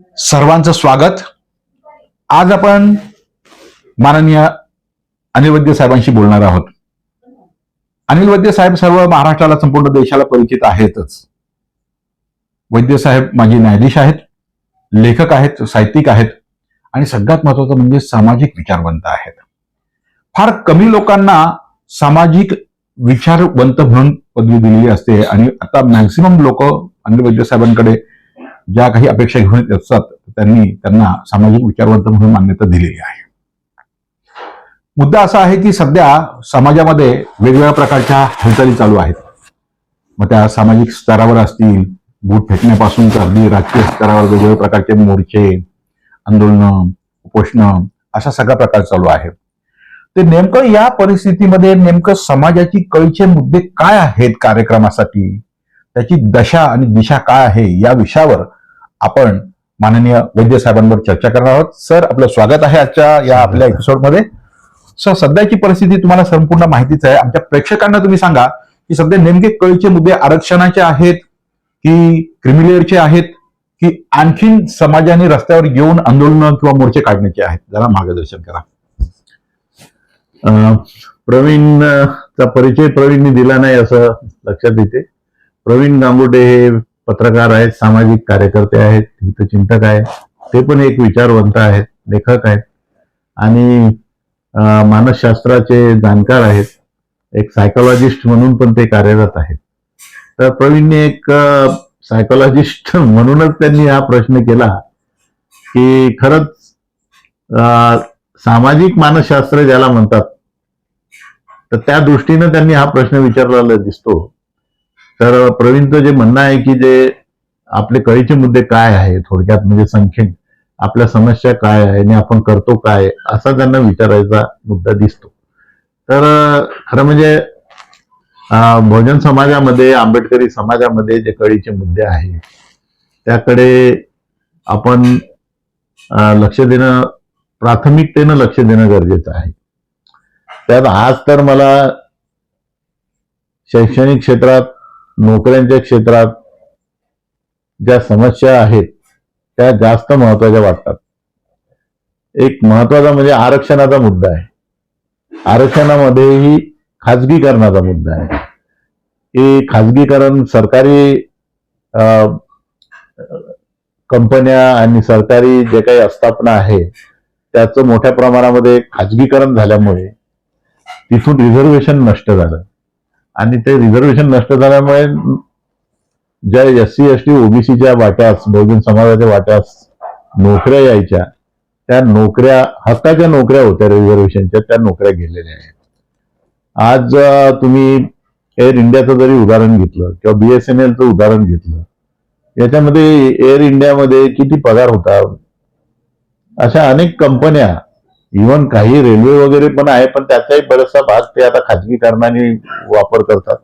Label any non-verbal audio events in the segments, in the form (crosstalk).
सर्वांचं स्वागत. आज आपण माननीय अनिल वैद्य साहेबांशी बोलणार आहोत. अनिल वैद्य साहेब सर्व महाराष्ट्राला संपूर्ण देशाला परिचित आहेतच. वैद्य साहेब माझे न्यायाधीश आहेत लेखक आहेत साहित्यिक आहेत आणि सगळ्यात महत्वाचं म्हणजे सामाजिक विचारवंत आहेत. फार कमी लोकांना सामाजिक विचारवंत म्हणून पदवी दिलेली असते आणि आता मॅक्सिमम लोक अनिल वैद्य साहेबांकडे ज्या काही अपेक्षा घेऊन येत असतात त्यांनी त्यांना सामाजिक विचारवंत म्हणून मान्यता दिलेली आहे. मुद्दा असा आहे की सध्या समाजामध्ये वेगवेगळ्या प्रकारच्या हालचाली चालू आहेत. मग त्या सामाजिक स्तरावर असतील बूट फेकण्यापासून तर अगदी राजकीय स्तरावर वेगवेगळ्या प्रकारचे मोर्चे आंदोलनं उपोषणं अशा सगळा प्रकार चालू आहे ते नेमकं या परिस्थितीमध्ये नेमकं समाजाची कळीचे मुद्दे काय आहेत कार्यक्रमासाठी? त्याची दशा आणि दिशा काय आहे? या विषयावर आपण माननीय वैद्य साहेबांवर चर्चा करणार आहोत. सर आपलं स्वागत आहे आजच्या या आपल्या एपिसोडमध्ये सर सध्याची परिस्थिती तुम्हाला संपूर्ण माहितीच आहे. आमच्या प्रेक्षकांना तुम्ही सांगा की सध्या नेमके कळीचे मुद्दे आरक्षणाचे आहेत की क्रिमिलेअरचे आहेत की आणखीन समाजाने रस्त्यावर येऊन आंदोलन किंवा मोर्चे काढण्याचे आहेत? जरा मार्गदर्शन करा. प्रवीणचा परिचय प्रवीणने दिला नाही असं लक्षात येते. प्रवीण गांगुटे हे पत्रकार आहेत सामाजिक कार्यकर्ते आहेत हितचिंतक आहेत ते पण एक विचारवंत आहेत लेखक आहेत. आणि मानसशास्त्राचे जाणकार आहेत. एक सायकोलॉजिस्ट म्हणून पण ते कार्यरत आहेत. तर प्रवीणने एक सायकोलॉजिस्ट (laughs) म्हणूनच त्यांनी हा प्रश्न केला की खरंच अं, सामाजिक मानसशास्त्र ज्याला म्हणतात तर त्या दृष्टीनं त्यांनी हा प्रश्न विचारलेला दिसतो. तर प्रवीणचं जे म्हणणं आहे की जे आपले कळीचे मुद्दे काय आहे थोडक्यात म्हणजे संख्येत आपल्या समस्या काय आहे आणि आपण करतो काय असा त्यांना विचारायचा मुद्दा दिसतो. तर खरं म्हणजे भोजन बहुजन समाजामध्ये आंबेडकरी समाजामध्ये जे कळीचे मुद्दे आहेत त्याकडे आपण लक्ष देणं प्राथमिकतेनं लक्ष देणं गरजेचं आहे. त्यात आज तर मला शैक्षणिक क्षेत्रात नोकऱ्यांच्या क्षेत्रात ज्या समस्या आहेत त्या जास्त महत्त्वाच्या वाटतात. एक महत्त्वाचा म्हणजे आरक्षणाचा मुद्दा आहे. आरक्षणामध्येही खाजगीकरणाचा मुद्दा आहे. की खाजगीकरण सरकारी अं, कंपन्या आणि सरकारी जे काही आस्थापना आहे त्याचं मोठ्या प्रमाणामध्ये खाजगीकरण झाल्यामुळे तिथून रिझर्वेशन नष्ट झालं. आणि ते रिझर्वेशन नष्ट झाल्यामुळे ज्या एस सी एस टी ओबीसीच्या वाट्यास बहुजन समाजाच्या वाट्यास नोकऱ्या यायच्या त्या नोकऱ्या हक्काच्या नोकऱ्या होत्या रिझर्वेशनच्या त्या नोकऱ्या गेलेल्या आहेत. आज तुम्ही एअर इंडियाचं जरी उदाहरण घेतलं किंवा बीएसएनएलचं उदाहरण घेतलं याच्यामध्ये एअर इंडियामध्ये किती पगार होता? अशा अनेक कंपन्या इव्हन काही रेल्वे वगैरे पण आहे पण त्याचाही बराचसा भाग ते आता खाजगीकरणाने वापर करतात.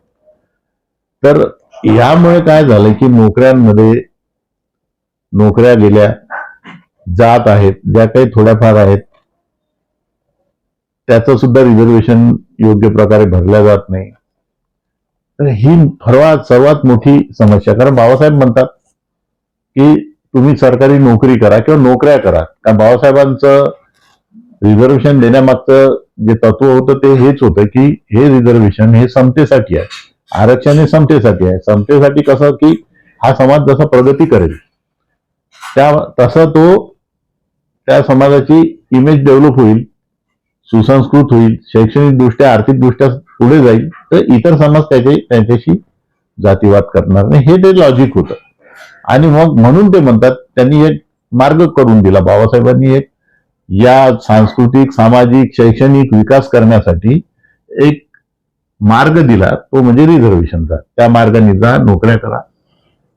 तर यामुळे काय झालं की नोकऱ्यांमध्ये नोकऱ्या गेल्या जात आहेत ज्या काही थोड्याफार आहेत त्याचं सुद्धा रिझर्वेशन योग्य प्रकारे भरल्या जात नाही. तर ही सर्वात सर्वात मोठी समस्या कारण बाबासाहेब म्हणतात की तुम्ही सरकारी नोकरी करा किंवा नोकऱ्या करा. कारण बाबासाहेबांचं रिझर्वेशन देण्यामागचं जे तत्व होतं ते हेच होतं की हे रिझर्वेशन हे समतेसाठी आहे. आरक्षण हे समतेसाठी आहे. समतेसाठी कसं की हा समाज जसा प्रगती करेल त्या तसा तो त्या समाजाची इमेज डेव्हलप होईल सुसंस्कृत होईल शैक्षणिकदृष्ट्या आर्थिकदृष्ट्या पुढे जाईल तर इतर समाज त्याचे त्यांच्याशी जातीवाद करणार नाही. हे ते लॉजिक होतं. आणि मग म्हणून ते म्हणतात त्यांनी एक मार्ग करून दिला. बाबासाहेबांनी एक या सांस्कृतिक सामाजिक शैक्षणिक विकास करण्यासाठी एक मार्ग दिला तो म्हणजे रिझर्वेशनचा त्या मार्गाने जा नोकऱ्या करा.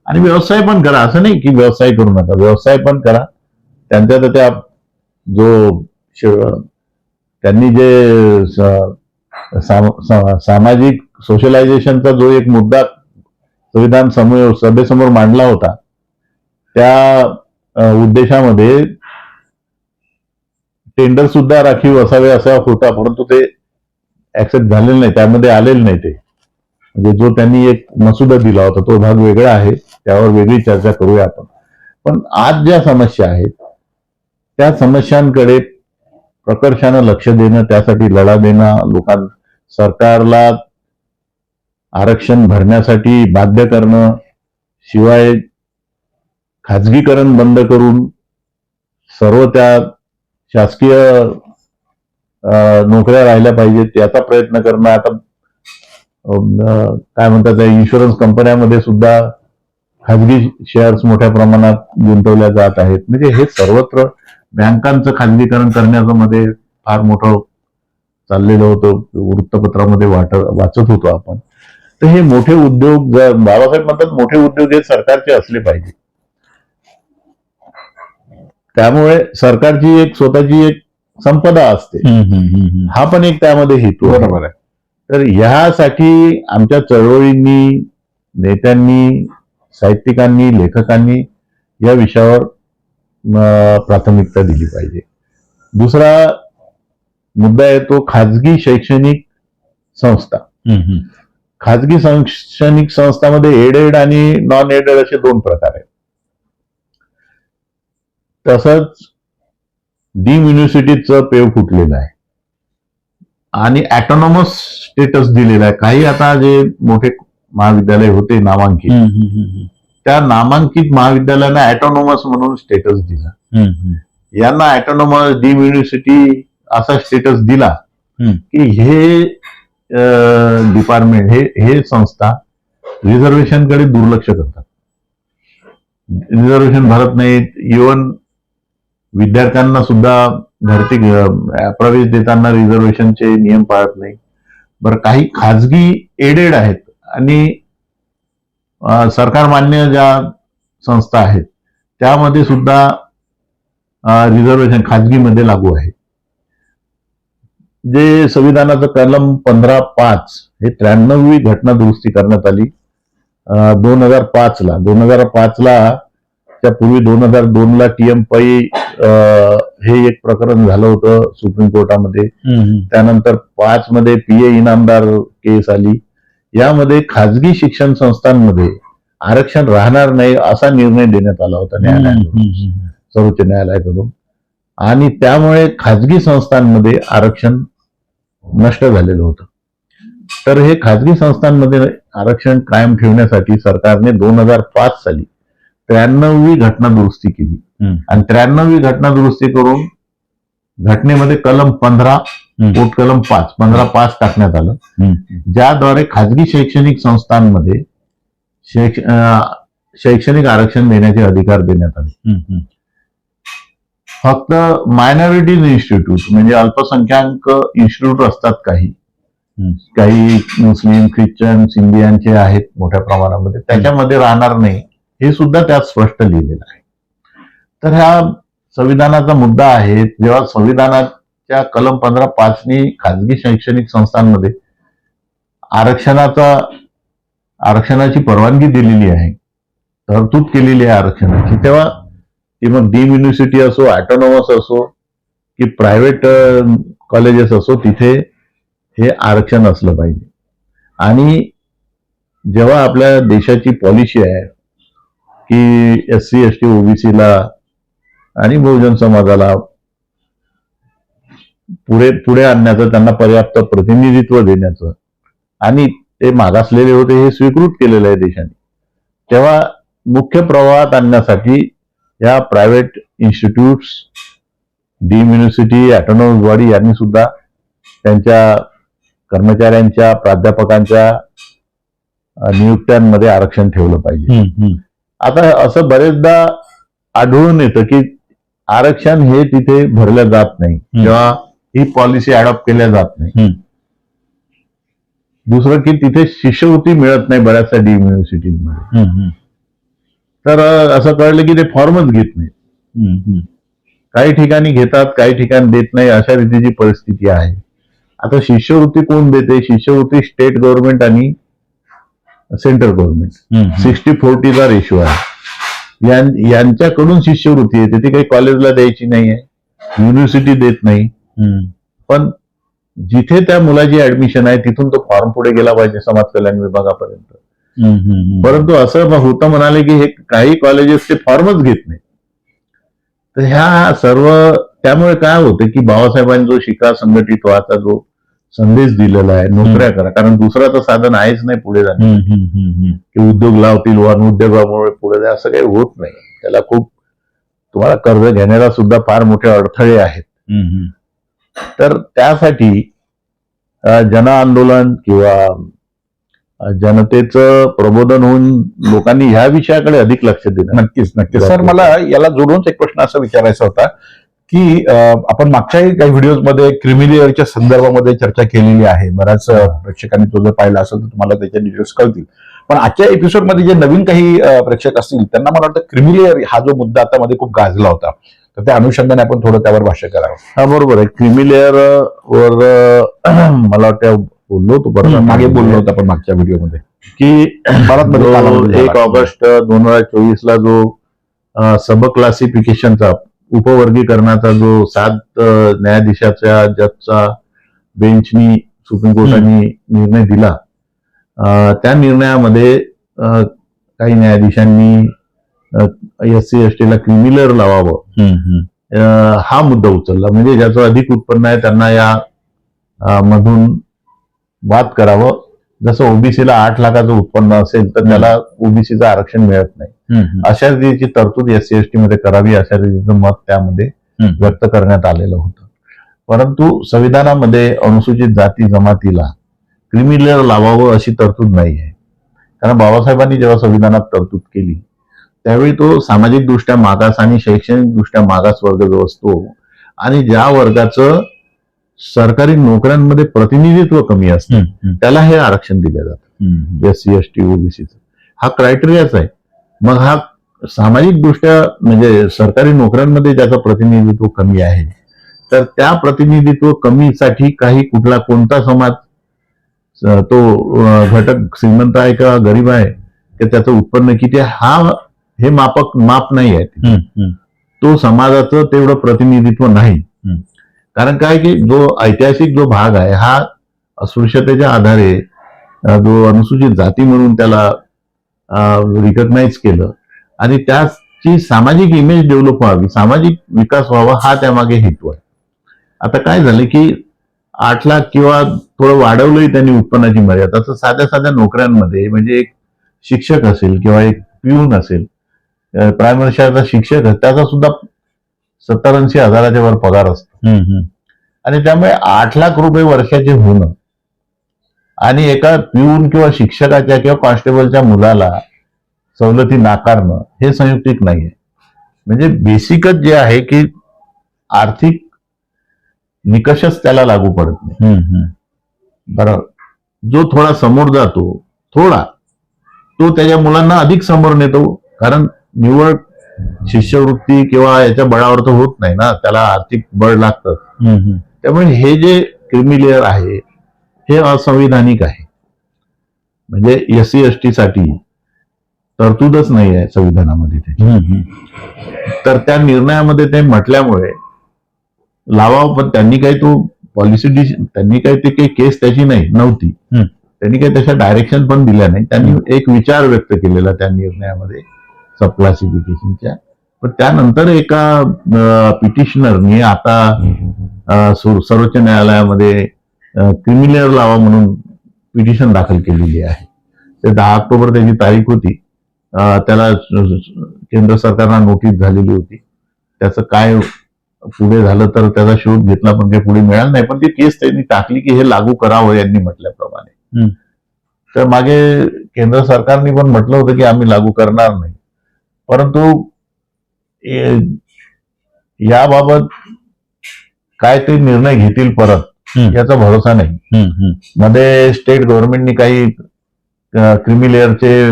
आणि व्यवसाय पण करा. असं नाही की व्यवसाय करू नका. व्यवसाय पण करा. त्यांच्या तर त्या जो त्यांनी जे स- सा- सामाजिक सोशलायझेशनचा जो एक मुद्दा संविधान समोर सभेसमोर मांडला होता त्या उद्देशामध्ये टेंडर सुद्धा राखीव असावे असा होता परंतु ते ऍक्सेप्ट झालेलं नाही त्यामध्ये आलेलं नाही ते. म्हणजे जो त्यांनी एक मसुदा दिला होता तो भाग वेगळा आहे त्यावर वेगळी चर्चा करूया आपण. पण आज ज्या समस्या आहेत त्या समस्यांकडे प्रकर्षानं लक्ष देणं त्यासाठी लढा देणं लोकां सरकारला आरक्षण भरण्यासाठी बाध्य करणं शिवाय खाजगीकरण बंद करून सर्व त्या शासकीय नोकऱ्या राहिल्या पाहिजेत याचा प्रयत्न करणं आता काय म्हणतात इन्शुरन्स कंपन्यामध्ये सुद्धा खाजगी शेअर्स मोठ्या प्रमाणात गुंतवल्या जात आहेत. म्हणजे हे सर्वत्र बँकांचं खाजगीकरण करण्याचं मध्ये फार मोठं चाललेलं होतं. वृत्तपत्रामध्ये वाट वाचत होतो आपण. तर हे मोठे उद्योग बाबासाहेब म्हणतात मोठे उद्योग हे सरकारचे असले पाहिजे त्यामुळे सरकारची एक स्वतःची एक संपदा असते. हा पण एक त्यामध्ये हेतू. बरोबर आहे. तर ह्यासाठी आमच्या चळवळींनी नेत्यांनी साहित्यिकांनी लेखकांनी या विषयावर प्राथमिकता दिली पाहिजे. दुसरा मुद्दा आहे तो खाजगी शैक्षणिक संस्था. खाजगी शैक्षणिक संस्थामध्ये एडेड आणि नॉन एडेड असे दोन प्रकार आहेत. तसंच डीम युनिव्हर्सिटीचं पेव फुटलेलं आहे. आणि ॲटोनॉमस स्टेटस दिलेलं आहे. काही आता जे मोठे महाविद्यालय होते नामांकित त्या नामांकित महाविद्यालयांना ॲटोनॉमस म्हणून स्टेटस दिला. यांना ॲटोनॉमस डीम युनिव्हर्सिटी असा स्टेटस दिला. की हे डिपार्टमेंट हे हे संस्था रिझर्वेशनकडे दुर्लक्ष करतात. रिझर्वेशन भरत नाहीत. इवन विद्यार्थ्यांना सुद्धा भरती प्रवेश देताना रिझर्वेशनचे नियम पाळत नाही. बरं काही खाजगी एडेड आहेत आणि सरकार मान्य ज्या संस्था आहेत त्यामध्ये सुद्धा रिझर्वेशन खाजगीमध्ये लागू आहे. जे संविधानाचं कलम पंधरा पाच हे त्र्याण्णववी घटना दुरुस्ती करण्यात आली. दोन हजार पाच ला दोन हजार पाच ला त्यापूर्वी दोन हजार दोन ला टीएम पै हे एक प्रकरण झालं होतं सुप्रीम कोर्टामध्ये. त्यानंतर पाच मध्ये पीए इनामदार केस आली. यामध्ये खाजगी शिक्षण संस्थांमध्ये आरक्षण राहणार नाही असा निर्णय देण्यात आला होता न्यायालयाकडून. सर्वोच्च न्यायालयाकडून. आणि त्यामुळे खाजगी संस्थांमध्ये आरक्षण नष्ट झालेलं होतं. तर हे खाजगी संस्थांमध्ये आरक्षण कायम ठेवण्यासाठी सरकारने दोन हजार पाच साली त्र्याण्णववी घटना दुरुस्ती केली. आणि त्र्याण्णववी घटना दुरुस्ती करून घटनेमध्ये कलम पंधरा पोट कलम पाच पंधरा पाच टाकण्यात आलं. ज्याद्वारे खाजगी शैक्षणिक संस्थांमध्ये शैक्षणिक आरक्षण देण्याचे अधिकार देण्यात आले. फक्त मायनॉरिटीज इन्स्टिट्यूट म्हणजे अल्पसंख्याक इन्स्टिट्यूट असतात काही. काही मुस्लिम ख्रिश्चन इंडियनचे आहेत मोठ्या प्रमाणामध्ये. त्याच्यामध्ये राहणार नाही. हे सुद्धा त्यात स्पष्ट लिहिलेलं आहे. तर ह्या संविधानाचा मुद्दा आहे जेव्हा संविधानाच्या कलम पंधरा पाचनी खाजगी शैक्षणिक संस्थांमध्ये आरक्षणाचा आरक्षणाची परवानगी दिलेली आहे तरतूद केलेली आहे आरक्षणाची तेव्हा ती मग डीम युनिव्हर्सिटी असो ऑटोनॉमस असो की प्रायव्हेट कॉलेजेस असो तिथे हे आरक्षण असलं पाहिजे. आणि जेव्हा आपल्या देशाची पॉलिसी आहे की एस सी एस टी ओबीसीला आणि बहुजन समाजाला पुढे पुढे आणण्याचं त्यांना पर्याप्त प्रतिनिधित्व देण्याचं. आणि ते मागासलेले होते हे स्वीकृत केलेलं आहे देशाने. तेव्हा मुख्य प्रवाहात आणण्यासाठी या private institutes deemed university autonomous body यांनी सुद्धा त्यांच्या कर्मचाऱ्यांच्या प्राध्यापकांच्या नियुक्त्यांमध्ये आरक्षण ठेवलं पाहिजे. आता असं बरेचदा आढळून येतं की आरक्षण हे तिथे भरलं जात नाही. किंवा ही पॉलिसी अडॉप्ट केल्या जात नाही. दुसरं की तिथे शिष्यवृत्ती मिळत नाही बऱ्याचशा डीम युनिव्हर्सिटीमध्ये तर असं कळलं की ते फॉर्मच घेत नाही काही ठिकाणी घेतात काही ठिकाणी देत नाही अशा रीतीची परिस्थिती आहे. आता शिष्यवृत्ती कोण देते? शिष्यवृत्ती स्टेट गव्हर्नमेंट आणि सेंट्रल गव्हर्नमेंट सिक्स्टी फोर्टीचा रेशो आहे. यांच्याकडून शिष्यवृत्ती येते. ती काही कॉलेजला द्यायची नाही आहे युनिव्हर्सिटी देत नाही. पण जिथे त्या मुलाची ऍडमिशन आहे तिथून तो फॉर्म पुढे गेला पाहिजे समाज कल्याण विभागापर्यंत. परंतु असं होतं म्हणाले की हे काही कॉलेजेस ते फॉर्मच घेत नाही तर ह्या सर्व त्यामुळे काय होतं की बाबासाहेबांनी जो शिका संघटित व्हाचा जो संदेश दिलेला आहे नोकऱ्या करा. कारण दुसरं तर साधन आहेच नाही पुढे जाणे. की उद्योग लावतील वन उद्योगामुळे पुढे जाईल असं काही होत नाही. त्याला खूप तुम्हाला कर्ज घेण्याला सुद्धा फार मोठे अडथळे आहेत. तर त्यासाठी जन आंदोलन किंवा जनतेचं प्रबोधन होऊन लोकांनी ह्या विषयाकडे अधिक लक्ष दिलं नक्कीच नक्कीच. सर मला याला जोडूनच एक प्रश्न असा विचारायचा होता. की आपण मागच्याही काही व्हिडिओमध्ये क्रिमिलियरच्या संदर्भामध्ये चर्चा केलेली आहे. बऱ्याच प्रेक्षकांनी तो जर पाहिला असेल तर तुम्हाला त्याच्या डिटेल्स कळतील. पण आजच्या एपिसोडमध्ये जे नवीन काही प्रेक्षक असतील त्यांना मला वाटतं क्रिमिलियर हा जो मुद्दा आता मध्ये खूप गाजला होता. तर त्या अनुषंगाने आपण थोडं त्यावर भाष्य करावं. हा बरोबर आहे. क्रिमिलेअर वर मला वाटतं बोललो होतो परत. मागे बोललो होतो आपण मागच्या व्हिडिओमध्ये. की एक. ऑगस्ट दोन हजार चोवीस ला जो सब क्लासिफिकेशनचा उपवर्गीकरणाचा जो सात न्यायाधीशाच्या जजचा बेंचनी सुप्रीम कोर्टाने निर्णय दिला. त्या निर्णयामध्ये काही न्यायाधीशांनी एस सी एस टीला क्रिमिलर लावावं. हा मुद्दा उचलला. म्हणजे ज्याचं अधिक उत्पन्न आहे त्यांना या मधून वाद करावं. जसं ओबीसीला आठ लाखाचं उत्पन्न असेल तर त्याला ओबीसीचं आरक्षण मिळत नाही. अशा रीतीची तरतूद एस सी एस टी मध्ये करावी अशा रीतीचं मत त्यामध्ये. व्यक्त करण्यात आलेलं होतं परंतु संविधानामध्ये अनुसूचित जाती जमातीला क्रिमिनल लावावं अशी तरतूद नाही आहे कारण बाबासाहेबांनी जेव्हा संविधानात तरतूद केली त्यावेळी तो सामाजिक दृष्ट्या मागास आणि शैक्षणिक दृष्ट्या मागास वर्ग जो असतो आणि ज्या वर्गाचं सरकारी नोकऱ्यांमध्ये प्रतिनिधित्व कमी असतं. त्याला हे आरक्षण दिलं जातं. एस सी एस टी ओबीसीचं हा क्रायटेरियाच आहे मग हा सामाजिक दृष्ट्या म्हणजे सरकारी नोकऱ्यांमध्ये ज्याचं प्रतिनिधित्व कमी आहे तर त्या प्रतिनिधित्व कमीसाठी काही कुठला कोणता समाज तो घटक श्रीमंत आहे का गरीब आहे की त्याचं उत्पन्न किती आहे हा हे मापक माप नाही आहे. तो समाजाचं तेवढं प्रतिनिधित्व नाही. कारण काय की जो ऐतिहासिक जो भाग आहे हा अस्पृश्यतेच्या आधारे जो अनुसूचित जाती म्हणून त्याला रिकग्नाइज केलं. आणि त्याची सामाजिक इमेज डेव्हलप व्हावी सामाजिक विकास व्हावा हा त्यामागे हेतू आहे. आता काय झालं की आठ लाख किंवा थोडं वाढवलंही त्यांनी उत्पन्नाची मर्यादा. तर साध्या साध्या नोकऱ्यांमध्ये म्हणजे एक शिक्षक असेल किंवा एक पिऊन असेल प्रायमरी शाळेचा शिक्षक त्याचा सुद्धा सत्तर ऐंशी हजाराच्या वर पगार असतो. आणि त्यामुळे आठ लाख रुपये वर्षाचे होणं आणि एका पिऊन किंवा शिक्षकाच्या किंवा कॉन्स्टेबलच्या मुलाला सवलती नाकारणं हे संयुक्तिक नाहीये. म्हणजे बेसिकच जे आहे की आर्थिक निकषच त्याला लागू पडत नाही. हम्म, हम्म. बरोबर जो थोडा समोर जातो थोडा तो त्याच्या मुलांना अधिक समोर नेतो कारण निवड शिष्यवृत्ती किंवा याच्या बळावर तर होत नाही ना त्याला आर्थिक बळ लागतं. त्यामुळे हे जे क्रिमिलेअर आहे हे असंविधानिक आहे म्हणजे एस सी एस टी साठी तरतूदच नाही आहे संविधानामध्ये ते. तर त्या निर्णयामध्ये ते म्हटल्यामुळे लावावं पण त्यांनी काही तो पॉलिसी त्यांनी काही ते काही केस त्याची नाही नव्हती. त्यांनी काही तशा डायरेक्शन पण दिल्या नाही त्यांनी एक विचार व्यक्त केलेला त्या निर्णयामध्ये सब क्लासिफिकेशनच्या पण त्यानंतर एका पिटिशनरनी आता सर्वोच्च न्यायालयामध्ये क्रिमिनल लावा म्हणून पिटिशन दाखल केलेली आहे. ते दहा ऑक्टोबर त्याची तारीख होती. त्याला केंद्र सरकारला नोटीस झालेली होती. त्याचं काय पुढे झालं तर त्याचा शोध घेतला पण काही पुढे मिळाला नाही. पण ती केस त्यांनी टाकली की हे लागू करावं यांनी म्हटल्याप्रमाणे. तर मागे केंद्र सरकारने पण म्हटलं होतं की आम्ही लागू करणार नाही. परंतु याबाबत काय ते निर्णय घेतील परत. याचा भरोसा नाही. मध्ये स्टेट गव्हर्नमेंटनी काही क्रिमिलेअरचे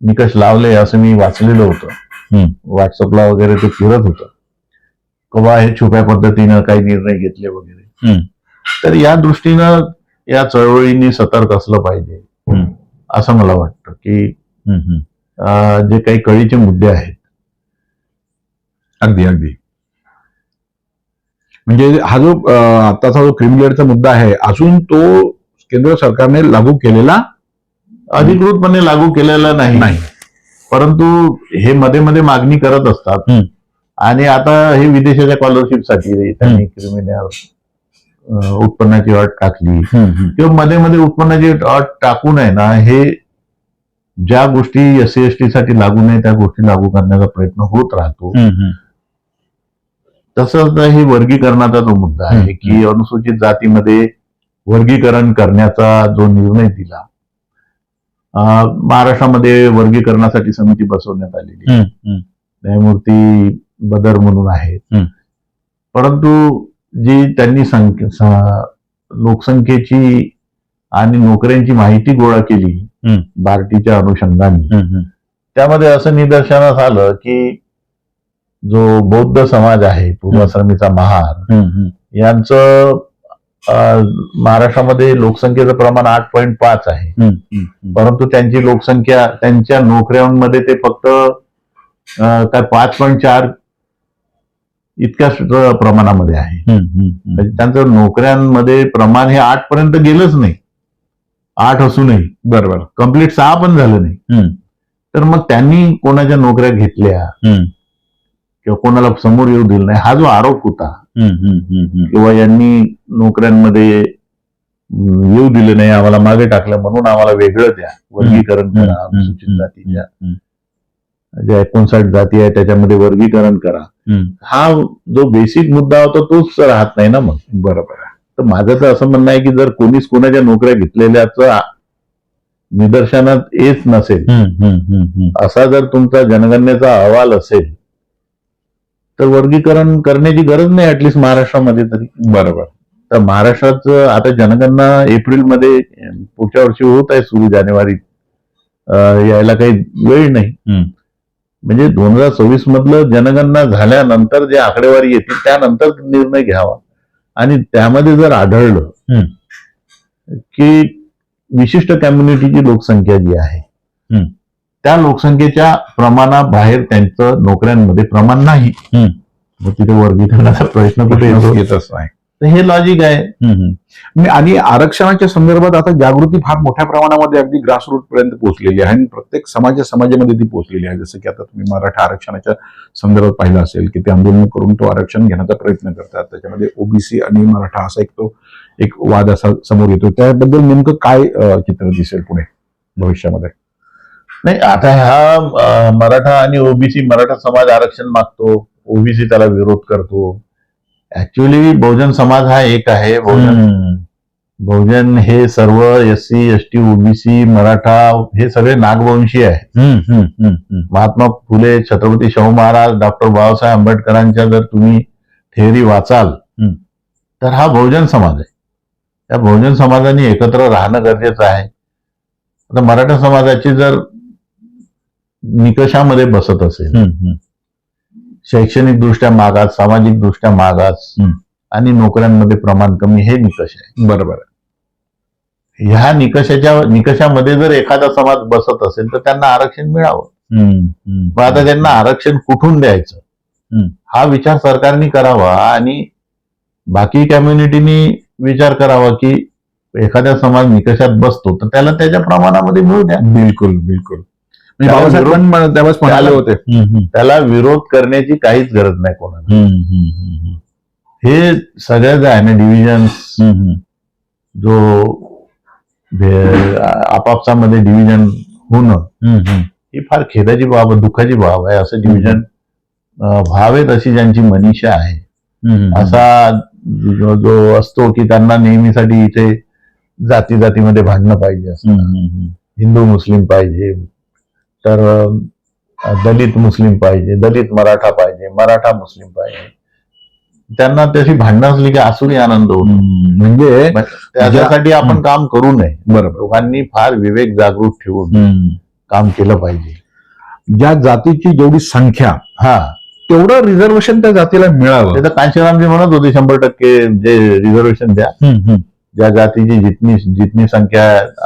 निकष लावले असं मी वाचलेलं होतं. व्हॉट्सअपला वगैरे ते फिरत होतं किंवा हे छुप्या पद्धतीनं काही निर्णय घेतले वगैरे. तर या दृष्टीनं या चळवळींनी सतर्क असलं पाहिजे. असं मला वाटतं की जे काही कळीचे मुद्दे आहेत अगदी अगदी. म्हणजे हा जो आताचा जो क्रिमिलेअरचा मुद्दा आहे अजून तो केंद्र सरकारने लागू केलेला अधिकृतपणे लागू केलेलं नाही. नाही. परंतु हे मध्ये मध्ये मागणी करत असतात. आणि आता हे विदेशाच्या स्कॉलरशिपसाठी त्यांनी क्रिमिनल उत्पन्नाची अट टाकली. किंवा मध्ये मध्ये उत्पन्नाची अट टाकून आहे ना हे ज्या गोष्टी एस सी एस टी साठी लागू नाही त्या गोष्टी लागू करण्याचा प्रयत्न होत राहतो. तसंच हे वर्गीकरणाचा जो मुद्दा आहे. की अनुसूचित जातीमध्ये वर्गीकरण करण्याचा जो निर्णय दिला महाराष्ट्रामध्ये वर्गीकरणासाठी समिती बसवण्यात आलेली. न्यायमूर्ती बदर म्हणून आहेत. परंतु जी त्यांनी लोकसंख्येची आणि नोकऱ्यांची माहिती गोळा केली. बार्टीच्या अनुषंगाने. त्यामध्ये असं निदर्शनास आलं की जो बौद्ध समाज आहे पूर्वाश्रमीचा महार. यांचं महाराष्ट्रामध्ये लोकसंख्येचं प्रमाण आठ पॉईंट पाच आहे. परंतु त्यांची लोकसंख्या त्यांच्या नोकऱ्यांमध्ये ते फक्त काय पाच पॉईंट चार इतक्या प्रमाणामध्ये आहे. म्हणजे त्यांचं नोकऱ्यांमध्ये प्रमाण हे आठ पर्यंत गेलंच नाही. आठ असूनही बरोबर. कंप्लीट सहा पण झालं नाही. तर मग त्यांनी कोणाच्या नोकऱ्या घेतल्या? किंवा कोणाला समोर येऊ दिलं नाही हा जो आरोप होता. किंवा यांनी नोकऱ्यांमध्ये येऊ दिले नाही आम्हाला मागे टाकलं म्हणून आम्हाला वेगळं द्या वर्गीकरण करा अनुसूचित जातीच्या ज्या एकोणसाठ जाती आहे त्याच्यामध्ये वर्गीकरण करा. हा जो बेसिक मुद्दा होता तोच राहत नाही ना मग बरोबर. तर माझं तर असं म्हणणं आहे की जर कोणीच कोणाच्या नोकऱ्या घेतलेल्याचं निदर्शनात येत नसेल. असा जर तुमचा जनगणनेचा अहवाल असेल तर वर्गीकरण करण्याची गरज नाही ऍटलिस्ट महाराष्ट्रामध्ये तरी बरोबर तर महाराष्ट्राचं आता जनगणना एप्रिलमध्ये पुढच्या वर्षी होत आहे सुरू जानेवारीत यायला काही वेळ नाही. म्हणजे दोन हजार सव्वीस मधलं जनगणना झाल्यानंतर जे आकडेवारी येतील त्यानंतर निर्णय घ्यावा आणि त्यामध्ये जर आढळलं. की विशिष्ट कम्युनिटीची लोकसंख्या जी आहे. त्या लोकसंख्येच्या प्रमाणाबाहेर त्यांचं नोकऱ्यांमध्ये प्रमाण नाही. मग तिथे वर्गीकरणाचा प्रयत्न कुठे येतो? नाही. तर हे लॉजिक आहे. आणि आरक्षणाच्या संदर्भात आता जागृती फार मोठ्या प्रमाणामध्ये अगदी ग्रासरूट पर्यंत पोहोचलेली आहे आणि प्रत्येक समाजा समाजामध्ये ती पोहोचलेली आहे. जसं की आता तुम्ही मराठा आरक्षणाच्या संदर्भात पाहिलं असेल की ते आंदोलन करून तो आरक्षण घेण्याचा प्रयत्न करतात. त्याच्यामध्ये ओबीसी आणि मराठा असा एक तो एक वाद असा समोर येतो. त्याबद्दल नेमकं काय चित्र दिसेल पुढे? भविष्यामध्ये. नाही आता अं, मराठा आणि ओबीसी मराठा समाज आरक्षण मागतो ओबीसी त्याला विरोध करतो. ऍक्च्युली बहुजन समाज हा एक आहे. बहुजन बहुजन हे सर्व S C S T OBC Maratha हे सगळे नागवंशी आहे. महात्मा फुले छत्रपती शाहू महाराज डॉक्टर बाबासाहेब आंबेडकरांच्या जर तुम्ही थेअरी वाचाल. तर हा बहुजन समाज आहे. त्या बहुजन समाजाने एकत्र राहणं गरजेचं आहे. आता मराठा समाजाची जर निकषामध्ये बसत असेल हम्म, हम्म. शैक्षणिक दृष्ट्या मागास सामाजिक दृष्ट्या मागास. आणि नोकऱ्यांमध्ये प्रमाण कमी हे निकष आहे बरोबर. ह्या निकषाच्या निकषामध्ये जर एखादा समाज बसत असेल तर त्यांना आरक्षण मिळावं. मग आता त्यांना आरक्षण कुठून द्यायचं. हा विचार सरकारने करावा आणि बाकी कम्युनिटीनी विचार करावा की एखादा समाज निकषात बसतो तर त्याला त्याच्या प्रमाणामध्ये मिळू द्या बिलकुल बिलकुल त्यावेळेस म्हणाले त्याला- होते. त्याला विरोध करण्याची काहीच गरज नाही कोणाला. हे सगळं जे आहे ना डिव्हिजन. जो आपापसामध्ये डिव्हिजन होणं. ही फार खेदाची बाब दुःखाची बाब आहे. असं डिव्हिजन व्हावेत अशी ज्यांची मनीषा आहे. असा जो असतो की त्यांना नेहमीसाठी इथे जाती जातीमध्ये भांडणं पाहिजे. हिंदू मुस्लिम पाहिजे. तर दलित मुस्लिम पाहिजे दलित मराठा पाहिजे मराठा मुस्लिम पाहिजे. त्यांना तशी भांडणं असली की आसुरी आनंद होतो. म्हणजे त्याच्यासाठी आपण काम करू नये. बरोबर. लोकांनी फार विवेक जागृत ठेवून. काम केलं पाहिजे. ज्या जातीची जेवढी संख्या हा. तेवढं रिझर्वेशन त्या जातीला मिळावं. तर कांशीरामजी म्हणत होते शंभर टक्के जे रिझर्वेशन द्या. ज्या जातीची जितनी जितनी संख्या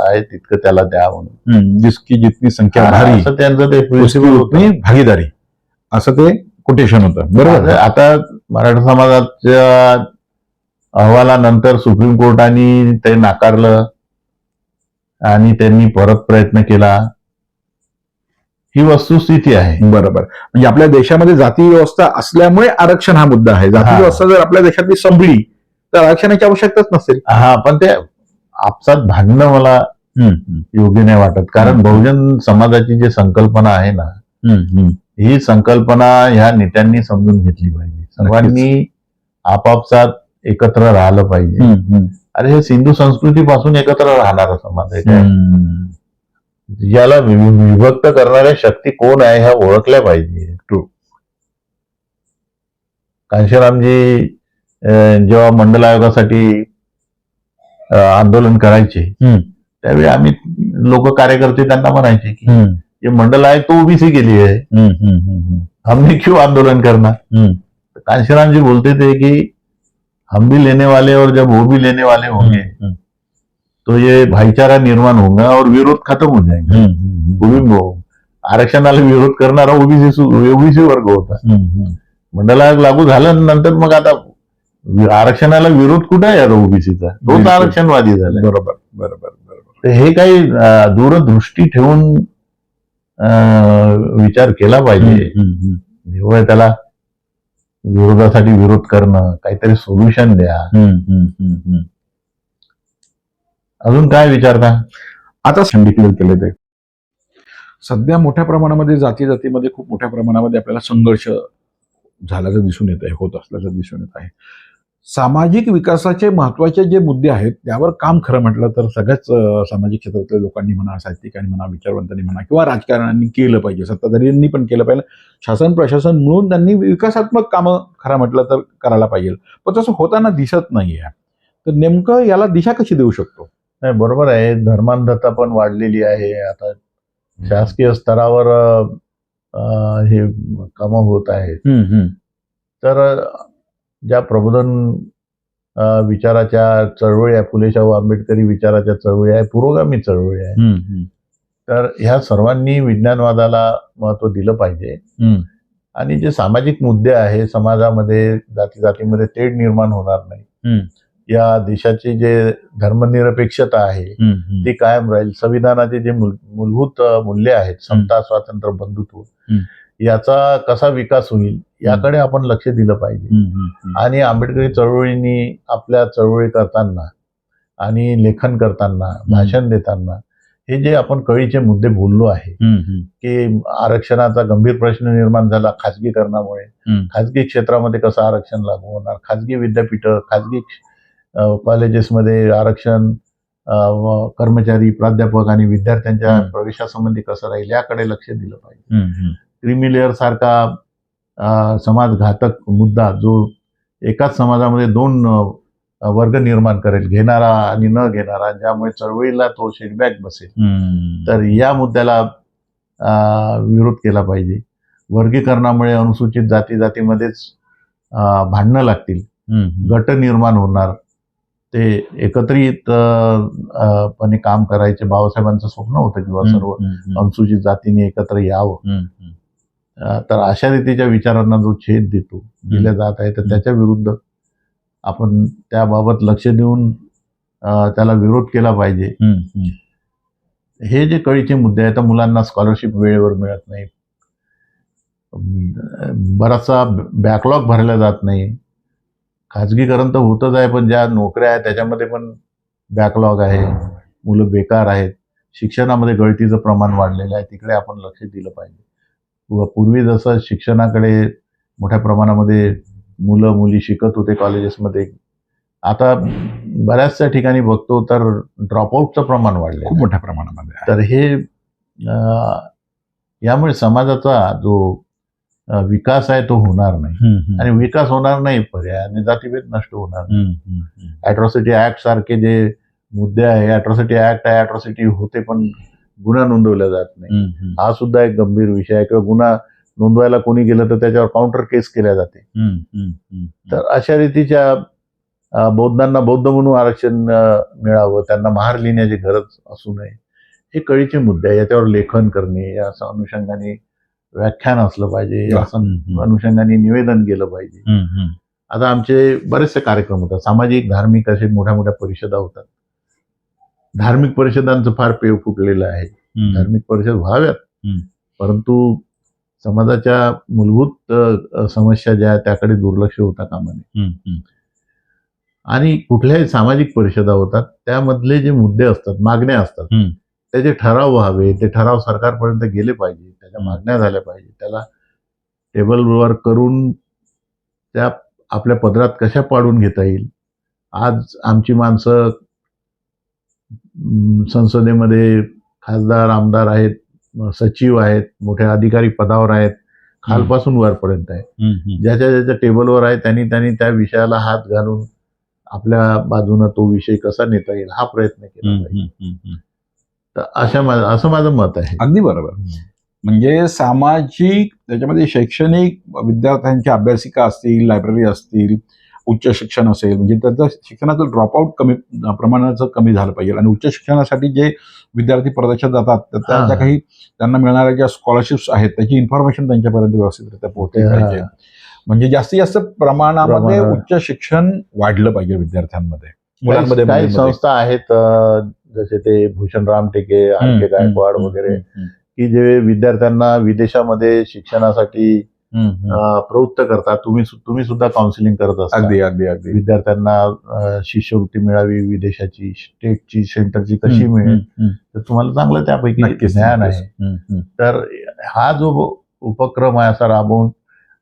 आहे तितकं त्याला द्या म्हणून. जिसकी जितनी संख्या भारी असं त्यांचं ते. उतनी भागीदारी. असं ते कोटेशन होतं. बरोबर? आता मराठा समाजाच्या अहवालानंतर सुप्रीम कोर्टाने ते नाकारलं आणि त्यांनी परत प्रयत्न केला. ही वस्तुस्थिती आहे. बरोबर. म्हणजे आपल्या देशामध्ये जाती व्यवस्था असल्यामुळे आरक्षण हा मुद्दा आहे. जाती. व्यवस्था जर आपल्या देशातली संपली तर आरक्षणाची आवश्यकताच नसेल. हा पण ते आपसात भांडणं मला योग्य नाही वाटत. कारण बहुजन समाजाची जी संकल्पना आहे ना ही संकल्पना ह्या नेत्यांनी समजून घेतली पाहिजे. सर्वांनी आपापसात एकत्र राहिलं पाहिजे. अरे हे सिंधू संस्कृतीपासून एकत्र राहणारा समाज आहे. विभक्त करणाऱ्या शक्ती कोण आहे ह्या ओळखल्या पाहिजे. True. कांशीरामजी जेव्हा मंडल आयोगासाठी आंदोलन करायचे. त्यावेळी आम्ही लोक कार्यकर्ते त्यांना म्हणायचे की ये मंडल आयोग तो ओबीसी के लिए है हमने क्यों आंदोलन करना तो कांशीराम जी बोलते थे कि हम भी लेने वाले और जब वो भी लेने वाले होंगे तो ये भाईचारा निर्माण होगा और विरोध खत्म हो जाएगा. वो- आरक्षणाला विरोध करणारा ओबीसी ओबीसी वर्ग होता. मंडल आयोग लागू झाल्यानंतर मग आता आरक्षणाला विरोध कुठे आहे आता ओबीसीचा? तोच. आरक्षणवादी झाला बरोबर बरोबर बरोबर. हे काही दूरदृष्टी ठेवून विचार केला पाहिजे. निव्वळ त्याला विरोधासाठी विरोध करणं काहीतरी सोल्युशन द्या. अजून काय विचारता? आता डिक्लेअर केले ते सध्या मोठ्या प्रमाणामध्ये जाती जातीमध्ये खूप मोठ्या प्रमाणामध्ये आपल्याला संघर्ष झाल्याचं दिसून येत आहे होत असल्याचं दिसून येत आहे. सामाजिक विकासाचे महत्त्वाचे जे मुद्दे आहेत त्यावर काम खरं म्हटलं तर सगळ्याच सामाजिक क्षेत्रातल्या लोकांनी म्हणा साहित्यिकांनी म्हणा विचारवंतांनी म्हणा किंवा राजकारण्यांनी केलं पाहिजे सत्ताधाऱ्यांनी पण केलं पाहिजे. शासन प्रशासन मिळून त्यांनी विकासात्मक कामं खरं म्हटलं तर करायला पाहिजे. पण तसं होताना दिसत नाही आहे तर नेमकं याला दिशा कशी देऊ शकतो? नाही बरोबर आहे. धर्मांधता पण वाढलेली आहे. आता शासकीय स्तरावर हे कामं होत आहेत. तर ज्या प्रबोधन विचाराच्या चळवळी आहे फुलेशाहू आंबेडकरी विचाराच्या चळवळी आहे पुरोगामी चळवळी आहे. तर ह्या सर्वांनी विज्ञानवादाला महत्त्व दिलं पाहिजे. आणि जे सामाजिक मुद्दे आहे समाजामध्ये जाती जातीमध्ये तेढ निर्माण होणार नाही. या देशाची जे धर्मनिरपेक्षता आहे ती कायम राहील. संविधानाचे जे मूल- मूलभूत मूल्य आहेत समता स्वातंत्र्य बंधुत्व. याचा कसा विकास होईल याकडे आपण लक्ष दिलं पाहिजे. आणि आंबेडकरी चळवळींनी आपल्या चळवळी करताना आणि लेखन करताना भाषण देताना हे जे आपण कळीचे मुद्दे बोललो आहे की आरक्षणाचा गंभीर प्रश्न निर्माण झाला खाजगीकरणामुळे. खाजगी क्षेत्रामध्ये कसं आरक्षण लागू होणार खाजगी विद्यापीठ खाजगी कॉलेजेसमध्ये आरक्षण कर्मचारी प्राध्यापक आणि विद्यार्थ्यांच्या. प्रवेशासंबंधी कसं राहील याकडे लक्ष दिलं पाहिजे. क्रिमिलेअर सारखा समाजघातक मुद्दा जो एकाच समाजामध्ये दोन वर्ग निर्माण करेल घेणारा आणि न घेणारा ज्यामुळे चळवळीला तो शेडबॅक बसेल. तर या मुद्द्याला विरोध केला पाहिजे. वर्गीकरणामुळे अनुसूचित जाती जातीमध्येच भांडणं लागतील. गट निर्माण होणार. ते एकत्रित पणे काम करायचे बाबासाहेबांचं स्वप्न होतं किंवा सर्व अनुसूचित जातीने एकत्र यावं. तर अशा रीतीच्या विचारांना जो छेद देतो दिल्या जात आहे तर त्याच्या विरुद्ध आपण त्याबाबत लक्ष देऊन त्याला विरोध केला पाहिजे. हे जे कळीचे मुद्दे आहेत तर मुलांना स्कॉलरशिप वेळेवर मिळत नाही. बराचसा बॅकलॉग भरला जात नाही. खाजगीकरण तर होतच आहे पण ज्या नोकऱ्या आहेत त्याच्यामध्ये पण बॅकलॉग आहे. मुलं बेकार आहेत. शिक्षणामध्ये गळतीचं प्रमाण वाढलेलं आहे. तिकडे आपण लक्ष दिलं पाहिजे. पूर्वी जसं शिक्षणाकडे मोठ्या प्रमाणामध्ये मुलं मुली शिकत होते कॉलेजेसमध्ये आता बऱ्याचशा ठिकाणी बघतो तर ड्रॉपआउटचं प्रमाण वाढलं खूप मोठ्या प्रमाणामध्ये. तर हे यामुळे समाजाचा जो विकास आहे तो होणार नाही. आणि विकास होणार नाही पर्यायाने जातीभेद नष्ट होणार नाही. अॅट्रॉसिटी ऍक्ट सारखे जे मुद्दे आहे अॅट्रॉसिटी ऍक्ट आहे अॅट्रॉसिटी होते पण गुन्हा नोंदवला जात नाही. हा सुद्धा एक गंभीर विषय आहे. किंवा गुन्हा नोंदवायला कोणी गेलं तर त्याच्यावर काउंटर केस केल्या जाते. तर अशा रीतीच्या बौद्धांना बौद्ध म्हणून आरक्षण मिळावं त्यांना महार लिहिण्याची गरज असू नये हे कळीचे मुद्दे आहे. याच्यावर लेखन करणे या असं अनुषंगाने व्याख्यान असलं पाहिजे या अनुषंगाने निवेदन केलं पाहिजे. आता आमचे बरेचसे कार्यक्रम होतात. सामाजिक धार्मिक असे मोठ्या मोठ्या परिषदा होतात. धार्मिक परिषदांचं फार पेव फुटलेलं आहे. धार्मिक परिषद व्हाव्यात. परंतु समाजाच्या मूलभूत समस्या ज्या त्याकडे दुर्लक्ष होता कामा नये हम्म. हम्म. आणि कुठल्याही सामाजिक परिषदा होतात त्यामधले जे मुद्दे असतात मागण्या असतात. त्याचे ठराव व्हावे ते ठराव सरकारपर्यंत गेले पाहिजे त्याच्या. मागण्या झाल्या पाहिजे त्याला टेबलवर करून त्या आपल्या पदरात कशा पाडून घेता येईल आज आमची माणसं संसदेमध्ये खासदार आमदार आहेत सचिव आहेत मोठ्या अधिकारी पदावर आहेत खालपासून वरपर्यंत आहे. ज्याच्या ज्याच्या टेबलवर आहे त्यांनी त्यांनी त्या विषयाला हात घालून आपल्या बाजूनं तो विषय कसा नेता येईल हा प्रयत्न केला. पाहिजे. तर अशा असं माझं मत आहे अगदी बरोबर म्हणजे सामाजिक त्याच्यामध्ये शैक्षणिक विद्यार्थ्यांच्या अभ्यासिका असतील लायब्ररी असतील उच्च शिक्षण असेल म्हणजे त्याचं शिक्षणाचं ड्रॉपआउट कमी प्रमाणाचं कमी झालं पाहिजे आणि उच्च शिक्षणासाठी जे विद्यार्थी परदेशात जातात तर त्या काही त्यांना मिळणाऱ्या ज्या स्कॉलरशिप्स आहेत त्याची इन्फॉर्मेशन त्यांच्यापर्यंत व्यवस्थितरित्या पोहोचली. पाहिजे म्हणजे जास्तीत जास्त प्रमाणामध्ये. उच्च शिक्षण वाढलं पाहिजे विद्यार्थ्यांमध्ये मुलांमध्ये काही. संस्था आहेत जसे ते भूषण रामटेके आर हम्म, के गायकवाड वगैरे की जे विद्यार्थ्यांना विदेशामध्ये शिक्षणासाठी प्रवृत्त करतात. तुम्ही तुम्ही सुद्धा काउन्सिलिंग करत असता. अगदी अगदी अगदी. विद्यार्थ्यांना शिष्यवृत्ती मिळावी विदेशाची स्टेटची सेंटरची कशी मिळेल? तर तुम्हाला चांगलं त्यापैकी ज्ञान. आहे. तर हा जो उपक्रम आहे असा राबवून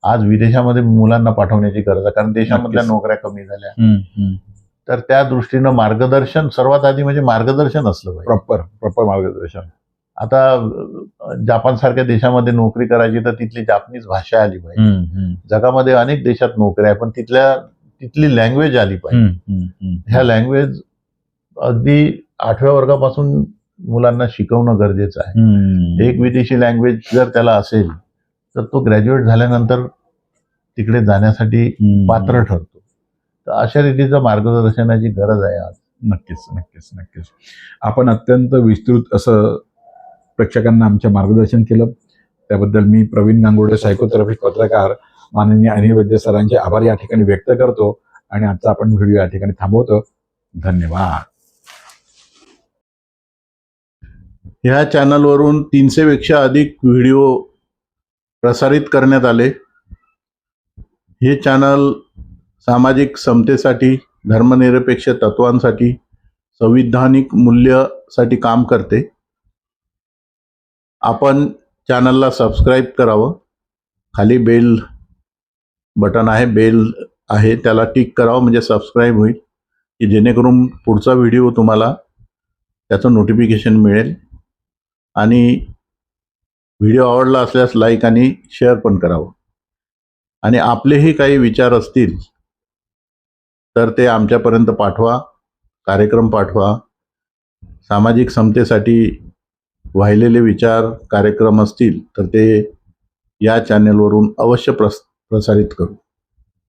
आज विदेशामध्ये मुलांना पाठवण्याची गरज आहे. कारण देशामधल्या. नोकऱ्या कमी झाल्या. तर त्या दृष्टीनं मार्गदर्शन सर्वात आधी म्हणजे मार्गदर्शन असलं पाहिजे. प्रॉपर प्रॉपर मार्गदर्शन. आता जपान सारख्या देशामध्ये नोकरी करायची तर तिथली जापनीज भाषा आली पाहिजे. जगामध्ये अनेक देशात नोकऱ्या आहे पण तिथल्या तिथली लँग्वेज आली पाहिजे. ह्या लँग्वेज अगदी आठव्या वर्गापासून मुलांना शिकवणं गरजेचं आहे. एक विदेशी लँग्वेज जर त्याला असेल तर तो ग्रॅज्युएट झाल्यानंतर तिकडे जाण्यासाठी. पात्र ठरतो तर अशा रीतीचं मार्गदर्शनाची गरज आहे आज नक्कीच नक्कीच नक्कीच आपण अत्यंत विस्तृत असं प्रेक्षकांना आमच्या मार्गदर्शन केलं. त्याबद्दल मी प्रवीण गांगुडे सायकोथेरपी पत्रकार माननीय अनिल वैद्य सरांचे आभार या ठिकाणी व्यक्त करतो आणि आजचा आपण व्हिडिओ या ठिकाणी थांबवतो. धन्यवाद. ह्या चॅनलवरून तीनशेपेक्षा अधिक व्हिडिओ प्रसारित करण्यात आले. हे चॅनल सामाजिक समतेसाठी धर्मनिरपेक्ष तत्वांसाठी संविधानिक मूल्यासाठी काम करते. आपण चॅनलला सबस्क्राईब करावं. खाली बेल बटन आहे बेल आहे त्याला टिक करावं म्हणजे सबस्क्राईब होईल. की जेणेकरून पुढचा व्हिडिओ तुम्हाला त्याचं नोटिफिकेशन मिळेल. आणि व्हिडिओ आवडला असल्यास लाईक आणि शेअर पण करावं. आणि आपलेही काही विचार असतील तर ते आमच्यापर्यंत पाठवा कार्यक्रम पाठवा. सामाजिक समतेसाठी वाहिलेले विचार कार्यक्रम असतील तर ते या चॅनेलवरून अवश्य प्रस प्रसारित करू.